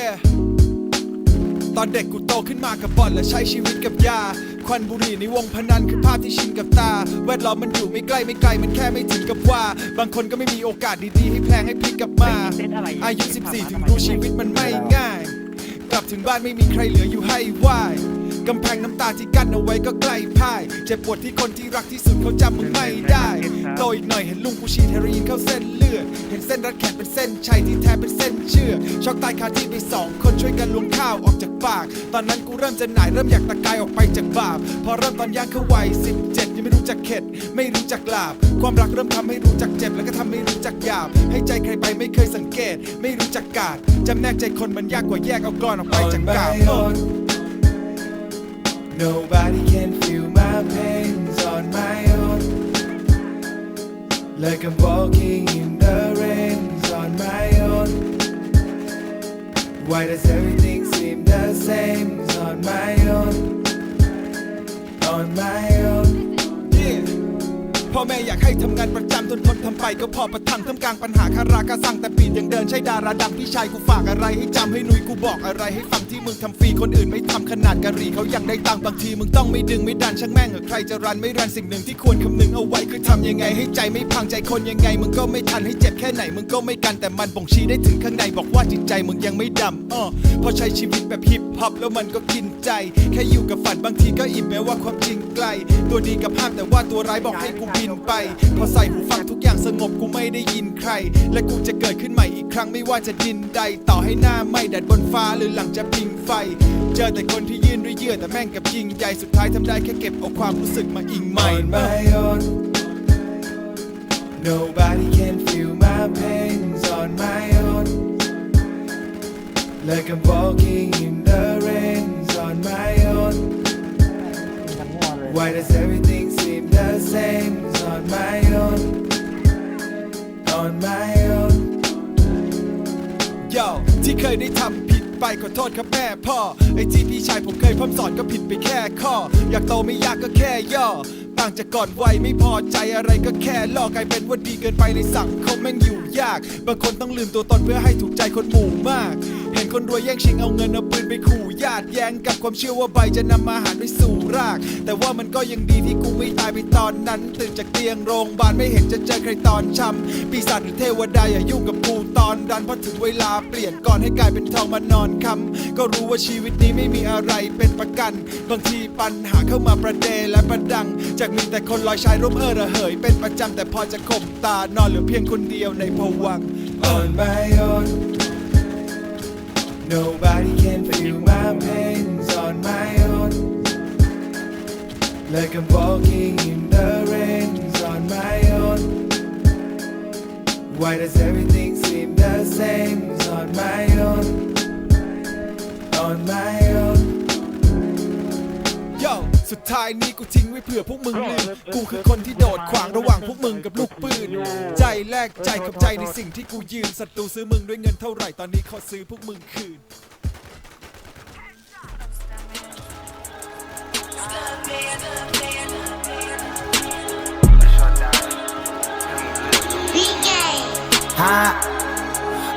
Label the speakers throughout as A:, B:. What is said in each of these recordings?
A: yeah ตอนเด็กกูโตขึ้นมากับบอลและใช้ชีวิตกับยา ควันบุหรี่ในวงพนันคือภาพที่ชินกับตา แวดล้อมมันอยู่ไม่ใกล้ไม่ไกลมันแค่ไม่ถึงกับว่า บางคนก็ไม่มีโอกาสดีๆ ให้แพลงให้พลิกกลับมา อายุ 14 ถึงรู้ชีวิตมันไม่ง่าย กลับถึงบ้านไม่มีใครเหลืออยู่ให้ไหวกำแพงน้ำตาที่กั้นเอาไว้ก็ใกล้พ่าย เจ็บปวดที่คนที่รักที่สุดเขาจำมึงไม่ได้โตอีกหน่อยเห็นลุงกูฉีดเฮโรอีนเข้าเส้น เลือเห็นเส้นรัดแขนเป็นเส้นชัยที่แท้เป็นเส้นเชื่อช็อกตายคาที่ไปสองคนช่วยกันล้วงข้าวออกจากปาก ตอนนั้นกูเริ่มจะหน่ายเริ่มอยากตะกายออกไปจากบาป พอเริ่มตอนย่างเข้าวัยสิบเจ็ดยังไม่รู้จักเข็ด ไม่รู้จักลาบ ความรักเริ่มทำให้รู้จักเจ็บ แล้วก็ทำให้รู้จักหยาบ ให้ใจใครไปไม่เคยสังเกต ไม่รู้จักกาดจำแนกใจคนมันยากกว่าแยกเอากรอนออกไปจากกาบ
B: Nobody can feel my pain Like I'm walking in the rain on my own. Why does everything seem the same on my own? On my own.
A: พ่อแม่อยากให้ทำงานประจำทนทนทำไปก็พอประทังท่ากลางปัญหาคารากาสั่งแต่ปีนยังเดินใช่ดาราดังพี่ชายกูฝากอะไรให้จำให้นุยกูบอกอะไรให้ฟังที่มึงทำฟรีคนอื่นไม่ทำขนาดกะหรี่เขายังได้ตังบางทีมึงต้องไม่ดึงไม่ดันช่างแม่งเหอใครจะรันไม่รันสิ่งหนึ่งที่ควรคำนึงเอาไว้คือทำยังไงให้ใจไม่พังใจคนยังไงมึงก็ไม่ทันให้เจ็บแค่ไหนมึงก็ไม่กันแต่มันบ่งชี้ได้ถึงข้างในบอกว่าจิตใจมึงยังไม่ดำอ้อพอใช้ชีวิตแบบฮิปฮอปแล้วมันก็กินใจ แค่อยู่กับฝันบางทีก็อิ่มแม้ว่าความจริงไกล ตัวดีกับห้ามแต่ว่าตัวร้ายบอกให้กูบินไป พอใส่หูฟังทุกอย่างสงบกูไม่ได้ยินใคร และกูจะเกิดขึ้นใหม่อีกครั้งไม่ว่าจะดินใด ต่อให้หน้าไม่แดดบนฟ้าหรือหลังจะพิงไฟ เจอแต่คนที่ยืนด้วยเยื่อแต่แม่งกับยิงใหญ่สุดท้ายทำได้แค่เก็บเอาความรู้สึกมาอิงใหม่
B: on my own. Nobody can feel my pains on my own. Like I'm walking in the rains on my own. Why does everything On my own.
A: โย่ที่เคยได้ทำผิดไปขอโทษครับแม่พ่อ ไอ้ที่พี่ชายผมเคยพร่ำสอนก็ผิดไปแค่ข้อ อยากโตไม่ยากก็แค่ย่อต่างจากก่อนวัยไม่พอใจอะไรก็แค่ล่อกลายเป็นว่าดีเกินไปในสังคมแม่งอยู่ยาก บางคนต้องลืมตัวตนเพื่อให้ถูกใจคนหมู่มาก คนรวยแย่งชิงเอาเงินเอาปืนไปขู่ญาติแย้งกับความเชื่อว่าใบจะนำมาหารไปสู่ราก แต่ว่ามันก็ยังดีที่กูไม่ตายไปตอนนั้นตื่นจากเตียงโรงพยาบาลไม่เห็นจะเจอใครตอนช้ำปีศาจหรือเทวดาอย่ายุ่งกับกูตอนดันเพราะถึงเวลาเปลี่ยนก่อนให้กลายเป็นทองมานอนคำก็รู้ว่าชีวิตนี้ไม่มีอะไรเป็นประกัน บางทีปัญหาเข้ามาประเดและประดัง จากมีแต่คนลอยชายร่มเออระเหย เป็นประจำแต่พอจะข่มตานอนเหลือเพียงคนเดียวในภวังค์
B: on my. Nobody can feel my pains on my own. Like I'm walking in the rains on my own. Why does everything seem the same on my own? On my own.
A: โย่สุดท้ายนี้กูทิ้งไว้เผื่อพวกมึงลืมกูคือคนที่โดดขวางระหว่างพวกมึงกับลูกปืน ใจแลกใจกับใจในสิ่งที่กูยืนศัตรูซื้อมึงด้วยเงินเท่าไหร่ตอนนี้ขอซื้อพวกมึงคืน
C: ฮะ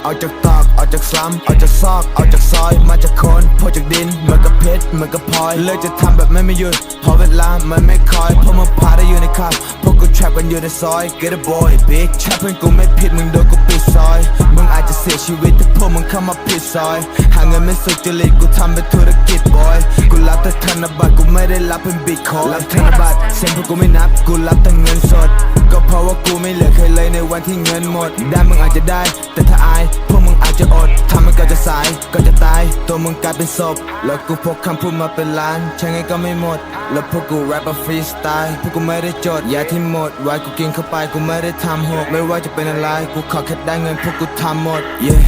C: ออกจากตอก ออกจากซ้ำออกจากซอกออกจากซอย มาจากคนพวกจากดินเหมือนกับเพชรเหมือนกับพลอยเลิกจะทำแบบไม่ไม่หยุดพอเวลามันไม่คอยพวกมึงพาได้อยู่ในคับพวกกูแทรปกันอยู่ในซอย get a boy big แชทเพื่อนกูไม่ผิดมึงโดนกูปิดซอยมึงอาจจะเสียชีวิตถ้าพวกมึงเข้ามาผิดซอย หาเงินไม่สุจริตกูทำเป็นธุรกิจ boy กูรับแต่ธนบัตรกูไม่ได้รับเป็นบิตคอยรับธนบัตรเซ็นพวกกูไม่นับกูรับแต่เงินสด ก็เพราะว่ากูไม่เหลือใครเลยในวันที่เงินหมด ได้มึงอาจจะได้ แต่ถ้าอายพวก จะอดทำมันก็จะสายก็จะตาย ตัวมึงกลายเป็นศพ แล้วกูพกคำพูดมาเป็นล้าน ใช่ไงก็ไม่หมด แล้วพวกกูแรปฟรีสไตล์พวกกูไม่ได้จดยาที่หมดไว้กูกินเข้าไปกูไม่ได้ทำหกไม่ว่าจะเป็นอะไร กูขอแค่ได้เงินพวกกูทำหมด yeah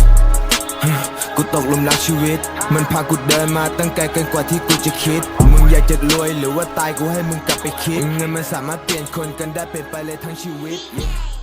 C: กูตกหลุมรักชีวิต มันพากูเดินมาตั้งไกลเกินกว่าที่กูจะคิด มึงอยากจะรวยหรือว่าตายกูให้มึงกลับไปคิด เงินมันสามารถเปลี่ยนคนกันได้เปลี่ยนไปเลยทั้งชีวิต Yeah